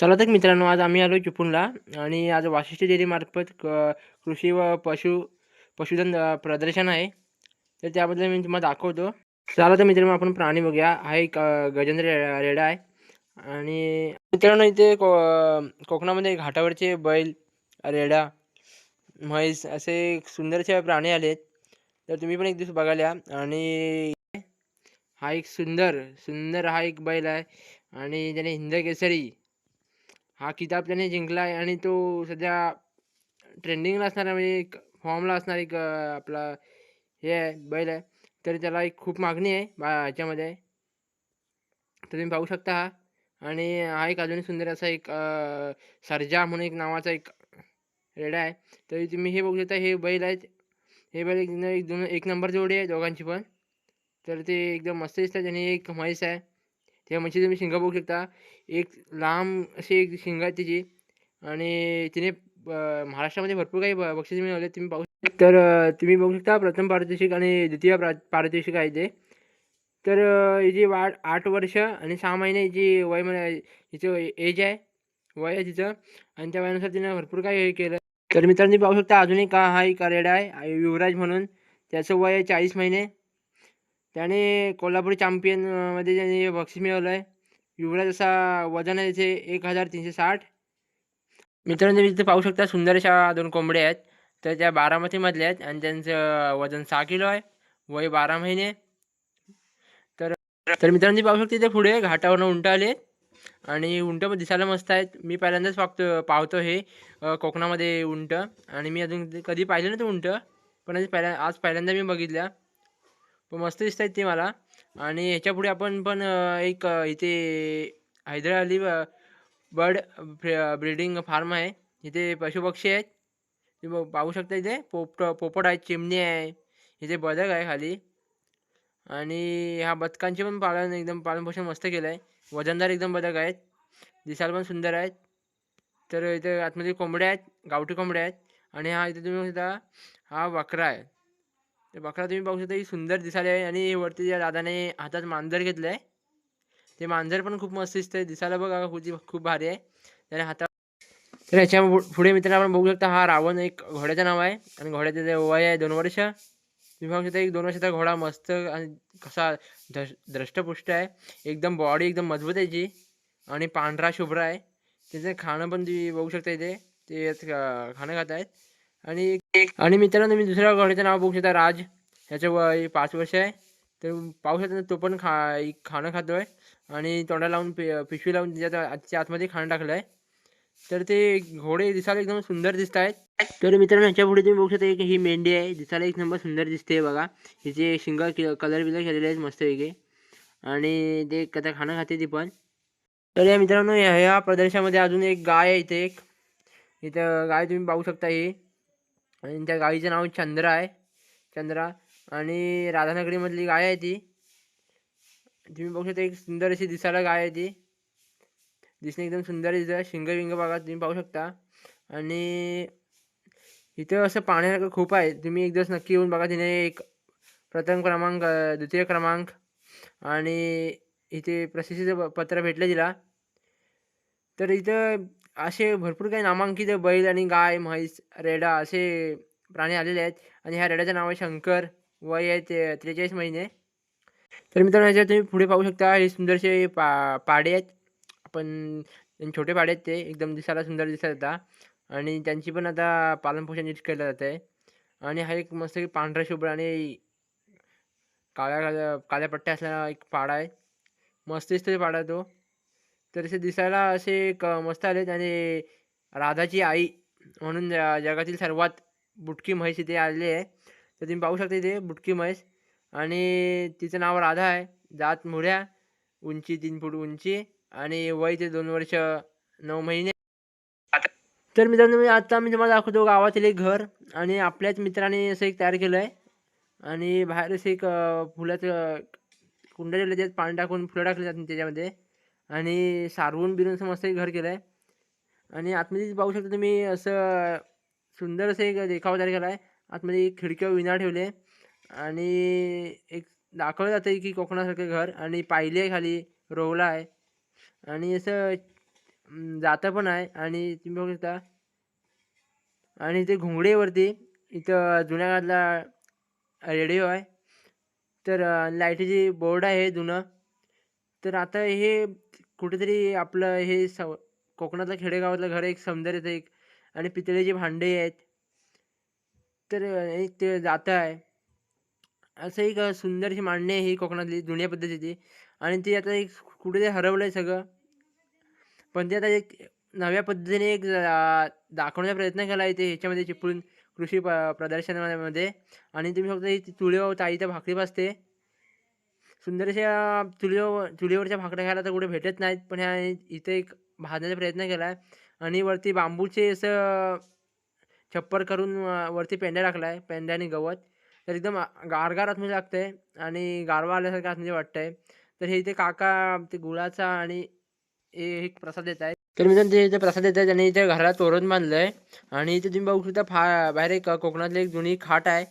चला तर मित्रांनो आज आम्ही आलो चिपळूणला आणि आज वाशिष्ठ डेअरीमार्फत क कृषी व पशु पशुधन प्रदर्शन आहे. तर त्याबद्दल मी तुम्हाला दाखवतो. चला तर मित्रांनो आपण प्राणी बघूया. हा एक गजेंद्र रे- रेडा आहे. आणि मित्रांनो इथे को कोकणामध्ये घाटावरचे बैल रेडा म्हैस असे सुंदरसे प्राणी आलेत. तर तुम्ही पण एक दिवस बघायला या. आणि हा एक सुंदर सुंदर हा एक बैल आहे. आणि त्याने हिंद केसरी हा किताब त्याने जिंकला आहे आणि तो सध्या ट्रेंडिंगला असणारा म्हणजे एक फॉर्मला असणार एक आपला हे आहे बैल आहे. तर त्याला एक खूप मागणी आहे बा ह्याच्यामध्ये तर तुम्ही पाहू शकता हा. आणि हा एक अजून सुंदर असा एक सरजा सर्जा म्हणून एक नावाचा एक रेडा आहे. तर तुम्ही हे बघू शकता हे बैल आहेत. हे बैल एक एक दोन एक नंबर जोडी आहे दोघांची पण. तर ते एकदम मस्त दिसतात आणि एक म्हैस आहे. त्या म्हशीचे तुम्ही शिंग बघू शकता. एक लांब अशी एक शिंगा आहे तिची आणि तिने महाराष्ट्रामध्ये भरपूर काही ब बक्षीस मिळवले. तुम्ही पाहू शकता. तर तुम्ही बघू शकता प्रथम पारितोषिक आणि द्वितीय प्रा पारितोषिक आहे ते. तर अ, हिची वाढ आठ वर्ष आणि सहा महिने हिची वय म्हणजे हिचं एज आहे वय आहे तिचं. आणि त्या वयानुसार तिनं भरपूर काही हे केलं. तर मित्रांनो पाहू शकता अजून एक हा एक रेडा आहे. युवराज म्हणून. त्याचं वय आहे चाळीस महिने. त्याने कोल्हापूर चॅम्पियनमध्ये त्याने बक्षीस मिळवलं आहे युवराज असा वजन आहे त्याचे एक हजार तीनशे साठ. मित्रांनो तुम्ही पाहू शकता सुंदर अशा दोन कोंबड्या आहेत. तर त्या बारामतीमधल्या आहेत आणि त्यांचं वजन सहा किलो आहे. वय बारा महिने. तर तर मित्रांनो पाहू शकता इथे पुढे घाटावरनं उंट आले आणि उंट पण दिसायला मस्त आहेत. मी पहिल्यांदाच पाहतो पाहतो हे कोकणामध्ये उंट. आणि मी अजून कधी पाहिलं नव्हतं उंट. पण पहिल्या आज पहिल्यांदा मी बघितल्या पण मस्त दिसत आहेत ते मला. आणि ह्याच्यापुढे आपण पण एक इथे Haidar Ali bird breeding farm आहे. इथे पशुपक्षी आहेत. तुम्ही ब- पाहू शकता इथे. पोपट पोपट आहे चिमणी आहे. इथे बदक आहे खाली. आणि ह्या बदकांचे पण पालन एकदम पालनपोषण मस्त केलं आहे वजनदार एकदम बदक आहेत. दिसायला पण सुंदर आहेत. तर इथे आतमध्ये कोंबड्या आहेत गावठी कोंबड्या आहेत. आणि हा इथे तुम्ही सुद्धा हा वक्रा आहे. ते बकरा तुम्ही पाहू शकता ही सुंदर दिसायला आहे आणि वरती ज्या दादाने हातात मांजर घेतलं आहे ते मांजर पण खूप मस्त दिसतंय. दिसायला बघा खूप खूप भारी आहे. त्याने हातात तर याच्यापुढे मित्रांनो आपण बघू शकता हा रावण एक घोड्याचं नाव आहे. आणि घोड्याचं जे वय आहे दोन वर्ष. तुम्ही पाहू शकता एक दोन वर्षाचा घोडा मस्त आणि कसा द्रष्टपुष्ट आहे. एकदम बॉडी एकदम मजबूत आहे जी. आणि पांढरा शुभ्र आहे. त्याचं खाणं पण तुम्ही बघू शकता इथे. ते खाणं खात आहेत आणि आणि मित्रांनो मी दुसऱ्या घोड्याचं नाव बघू शकता राज. ह्याचं वय पाच वर्ष आहे. तर पाहू शकता तो पण खा खाणं खातो आहे आणि तोंडा लावून पि पिशवी लावून त्याच्यात आजच्या आतमध्ये खाणं टाकलं आहे तर ते घोडे दिसायला एकदम सुंदर दिसत आहेत तर मित्रांनो ह्याच्या पुढे तुम्ही बघू शकता एक ही मेंढी आहे. दिसायला एक नंबर सुंदर दिसते बघा. हिचे शिंग कलर बिलर केलेले आहेत मस्त वेगळे आणि ते कथा खाणं खाते ती पण. तर या मित्रांनो ह्या ह्या प्रदर्शनामध्ये अजून एक गाय आहे इथे एक. इथं गाय तुम्ही पाहू शकता ही. आणि त्या गायीचं नाव चंद्रा आहे. चंद्रा. आणि राधानगरीमधली गाय आहे ती. तुम्ही बघू शकता एक सुंदर अशी दिसायला गाय आहे ती. दिसणे एकदम सुंदर दिसतं शिंग विंग बघा तुम्ही पाहू शकता. आणि इथं असं पाहण्यासारखं खूप आहे. तुम्ही एक दिवस नक्की येऊन बघा. तिने एक प्रथम क्रमांक द्वितीय क्रमांक आणि इथे प्रशस्तीचं प- पत्र भेटलं तिला. तर इथं असे भरपूर काही नामांकित बैल आणि गाय म्हैस रेडा असे प्राणी आलेले आहेत. आणि ह्या रेड्याचं नाव आहे शंकर. वय आहे ते त्रेचाळीस महिने. तर मित्रांनो ह्याच्यात तुम्ही पुढे पाहू शकता. हे सुंदरसे पा पाडे आहेत. आपण छोटे पाडे आहेत ते. एकदम दिसायला सुंदर दिसत आता. आणि त्यांची पण आता पालनपोषण नीट केलं जात आहे. आणि हा एक मस्त पांढरा शुभ्र आणि काळ्या काळ्या काळ्या पट्ट्या असलेला एक पाडा आहे. मस्त दिसतो ते पाडा तो. तर असे दिसायला असे एक मस्त आलेत आणि राधाची आई म्हणून ज- जगातील सर्वात बुटकी म्हैस इथे आलेली आहे. तर तुम्ही पाहू शकता इथे बुटकी म्हैस आणि तिचं नाव राधा आहे. जात मुळ्या उंची तीन फूट उंची आणि वय ते दोन वर्ष नऊ महिने. तर मित्रांनो मी आता मी तुम्हाला दाखवतो गावातील एक घर आणि आपल्याच मित्राने असं एक तयार केलं आहे आणि बाहेर असं एक फुलाचं कुंड ठेवलं त्यात पाणी टाकून फुलं टाकली जातात त्याच्यामध्ये. आणि सारवून बिरून असं मस्त एक घर केलं आहे आणि आतमध्ये पाहू शकता तुम्ही असं सुंदर असं एक देखावा तयार केला आहे आतमध्ये एक खिडक्या विना ठेवले. आणि एक दाखवलं जातं की कोकणासारखं घर. आणि पायली आहे खाली रोवला आहे. आणि असं जातं पण आहे. आणि तुम्ही बघू शकता. आणि इथे घोंगडेवरती इथं जुन्या काळातला रेडिओ आहे. तर लाईटीचे लाईटीची बोर्ड आहे जुनं. तर आता हे कुठेतरी आपलं हे सव कोकणातलं खेडेगावातलं घर एक सौंदर्याचं एक आणि पितळेचे भांडे आहेत तर एक ते जातं आहे असं एक सुंदरशी मांडणी आहे ही कोकणातली जुन्या पद्धतीची आणि ती आता एक कुठेतरी हरवलं आहे सगळं. पण ते आता एक नव्या पद्धतीने एक दाखवण्याचा प्रयत्न केला आहे ते ह्याच्यामध्ये चिपळून कृषी प प्रदर्शनामध्ये आणि तुम्ही फक्त ही चुलीवर ताई तर भाकरी सुंदर सुंदरशा चुलीवर चुलीवरच्या भाकऱ्या खायला तर कुठे भेटत नाहीत पण ह्या इथे एक भाजण्याचा प्रयत्न केला आहे आणि वरती बांबूचे असं छप्पर करून वरती पेंड्या टाकला आहे पेंड्या आणि गवत. तर एकदम गारगार गारगार आतमध्ये म्हणजे आहे आणि गारवा आल्यासारखं आतमध्ये म्हणजे वाटतंय. तर हे इथे काका ते गुळाचा आणि हे एक प्रसाद देत आहेत. तर मित्रांनो ते इथे प्रसाद देत आहेत आणि इथे घराला तोरण बांधलं आहे आणि इथे तुम्ही बघू शकता फा बाहेर एक कोकणातली एक जुनी खाट आहे.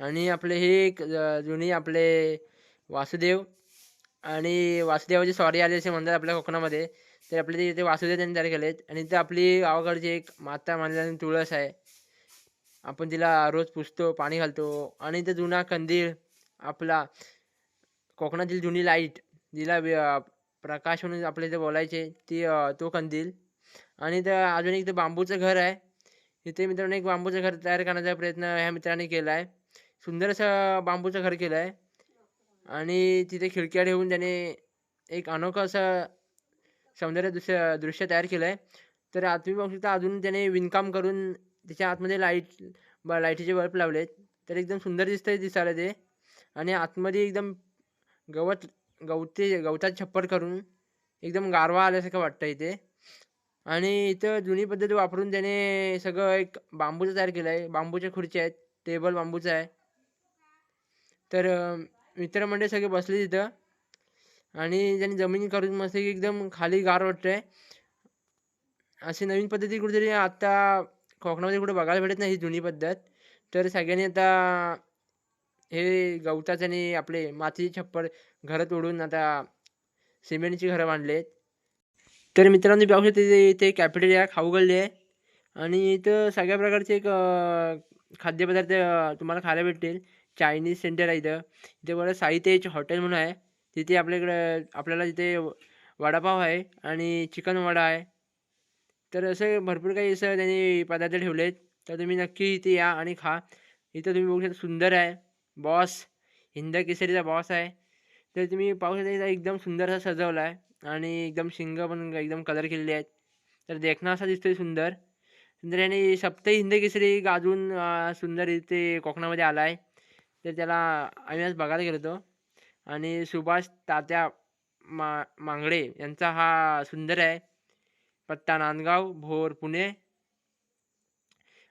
आणि आपले हे एक जुनी आपले वासुदेव आणि वासुदेवाची स्वारी आली असे म्हणतात आपल्या कोकणामध्ये. तर आपले ते इथे वासुदेव त्यांनी तयार केलेत. आणि इथे आपली गावाकडची एक माता मानलेली तुळस आहे. आपण तिला रोज पुसतो पाणी घालतो. आणि इथे जुना कंदील आपला कोकणातील जुनी लाइट जिला प्रकाश म्हणून आपल्या इथे बोलायचे ती तो कंदील. आणि इथं अजून एक ते बांबूचं घर आहे. इथे मित्रांनो एक बांबूचं घर तयार करण्याचा प्रयत्न ह्या मित्राने केला आहे सुंदर असं बांबूचं घर केलं आहे आणि तिथे खिडक्या ठेवून त्याने एक अनोखं असं सौंदर्य दृश्य दृश्य तयार केलं आहे तर आत तुम्ही बघू शकता अजून त्याने विणकाम करून त्याच्या आतमध्ये लाइट ब लाईटीचे बल्ब लावलेत. तर एकदम सुंदर दिसतंय दिसायला ते. आणि आतमध्ये एकदम गवत गवते गवतात छप्पर करून एकदम गारवा आल्यासारखं वाटतं इथे आणि इथं जुनी पद्धत वापरून त्याने सगळं एक बांबूचं तयार केलं आहे बांबूच्या खुर्च्या आहेत. टेबल बांबूचं आहे. तर मित्रमंडळी सगळे बसले तिथं. आणि त्यांनी जमीन करून मस्त एकदम खाली गार वाटतंय. अशी नवीन पद्धती कुठेतरी आत्ता कोकणामध्ये कुठे बघायला भेटत नाही ही जुनी पद्धत. तर सगळ्यांनी आता हे गवताचं आणि आपले मातीचे छप्पर घरं तोडून आता सिमेंटची घरं बांधले आहेत तर मित्रांनो पाहू शकते इथे कॅफेटेरिया खाऊ गल्ली आहे. आणि इथं सगळ्या प्रकारचे एक खाद्यपदार्थ तुम्हाला खायला भेटतील. चायनीज सेंटर आहे इथं. इथे बरं साई तेज हॉटेल म्हणून आहे. तिथे आपल्याकडं आपल्याला तिथे वडापाव आहे आणि चिकन वडा आहे. तर असं भरपूर काही असं त्यांनी पदार्थ ठेवले आहेत तर तुम्ही नक्की इथे या आणि खा. इथं तुम्ही बघू शकता सुंदर आहे. बॉस हिंद केसरीचा बॉस आहे. तर तुम्ही पाहू शकता इथं एकदम सुंदर असा सजवला आहे. आणि एकदम शिंग पण एकदम कलर केलेले आहेत. तर देखणं असा दिसतोय सुंदर. सुंदर आणि सप्तही हिंद केसरी गाजून सुंदर इथे कोकणामध्ये आला आहे तर त्याला आम्ही आज बघायला गेलो होतो. आणि सुभाष तात्या मा मांगडे यांचा हा सुंदर आहे. पत्ता नांदगाव भोर पुणे.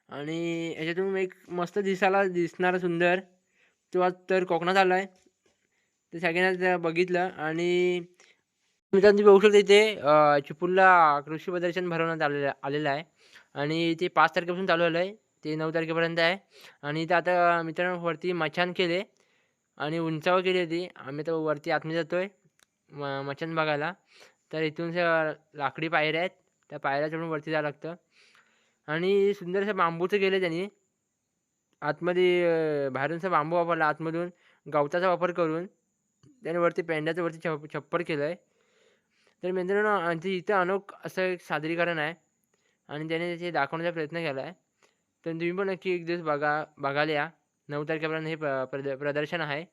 आणि याच्यातून एक मस्त दिसायला दिसणारा सुंदर. तो आज तर कोकणात आला आहे. ते सगळ्यांना त्या बघितलं आणि मित्रांनो बघू शकता इथे अं, कृषी प्रदर्शन भरवण्यात आलेलं आलेलं आहे. आणि ते पाच तारखेपासून चालू झालं आहे ते नऊ तारखेपर्यंत आहे. आणि इथं आता मित्रांनो वरती मचान केले. आणि उंचावर केली होती. आम्ही तर वरती आतमध्ये जातोय. म मचान बघायला. तर इथून लाकडी पायऱ्या आहेत. त्या पायऱ्या चढून वरती जावं लागतं. आणि सुंदर असं बांबूचं केलं त्यांनी. आतमध्ये बाहेरूनचा बांबू वापरला. आतमधून गवताचा वापर करून त्याने वरती पेंड्याचं वरती छप छप्पर केलं आहे तर मित्रांनो आमच्या इथं अनोख असं एक सादरीकरण आहे. आणि त्याने ते दाखवण्याचा प्रयत्न केला आहे तर तुम्ही पण नक्की एक दिवस बघा बघायला या. नऊ तारखेपर्यंत हे प्रद प्रदर्शन आहे.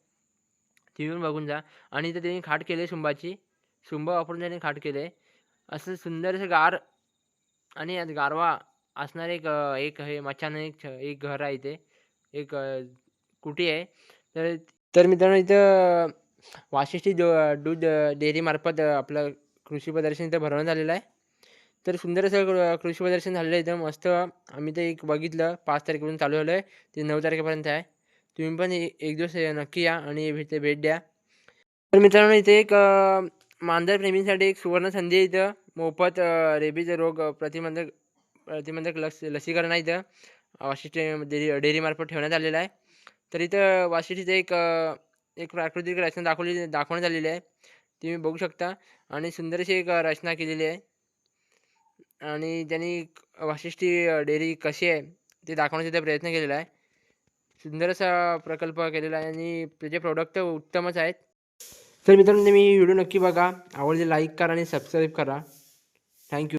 तुम्ही पण बघून जा. आणि इथं त्यांनी खाट केली आहे शुंभाची शुंभ वापरून त्यांनी खाट केले आहे. असं सुंदर असं गार आणि गारवा असणारे एक एक हे मच्छान एक छ- एक घर आहे इथे. एक कुटी आहे. तर तर मित्रांनो इथं वाशिष्ठी दूध डेअरीमार्फत आपलं कृषी प्रदर्शन इथं भरवण्यात आलेलं आहे. तर सुंदर असं कृषी प्रदर्शन झालेलं आहे. इथं मस्त. आम्ही ते एक बघितलं. पाच तारखेपासून चालू झालं आहे ते नऊ तारखेपर्यंत आहे. तुम्ही पण एक दिवस नक्की या आणि भेट भेट द्या. तर मित्रांनो इथे एक मांजर प्रेमींसाठी एक सुवर्ण संधी आहे इथं. मोफत रेबीज रोग प्रतिबंधक प्रतिबंधक लस लसीकरण आहे इथं. वाशिष्ठ डेअरी डेअरीमार्फत ठेवण्यात आलेलं आहे. तर इथं वाशिष्ठीचं एक एक प्राकृतिक रचना दाखवली दाखवण्यात आलेली आहे. तुम्ही बघू शकता. आणि सुंदर अशी एक रचना केलेली आहे. आणि त्यांनी वाशिष्ठी डेअरी कशी आहे ते दाखवण्याचा त्या प्रयत्न केलेला आहे. सुंदर असा प्रकल्प केलेला आहे आणि त्याचे प्रोडक्ट उत्तमच आहेत. तर मित्रांनो तुम्ही व्हिडिओ नक्की बघा. आवडले लाईक करा आणि सबस्क्राईब करा. थँक्यू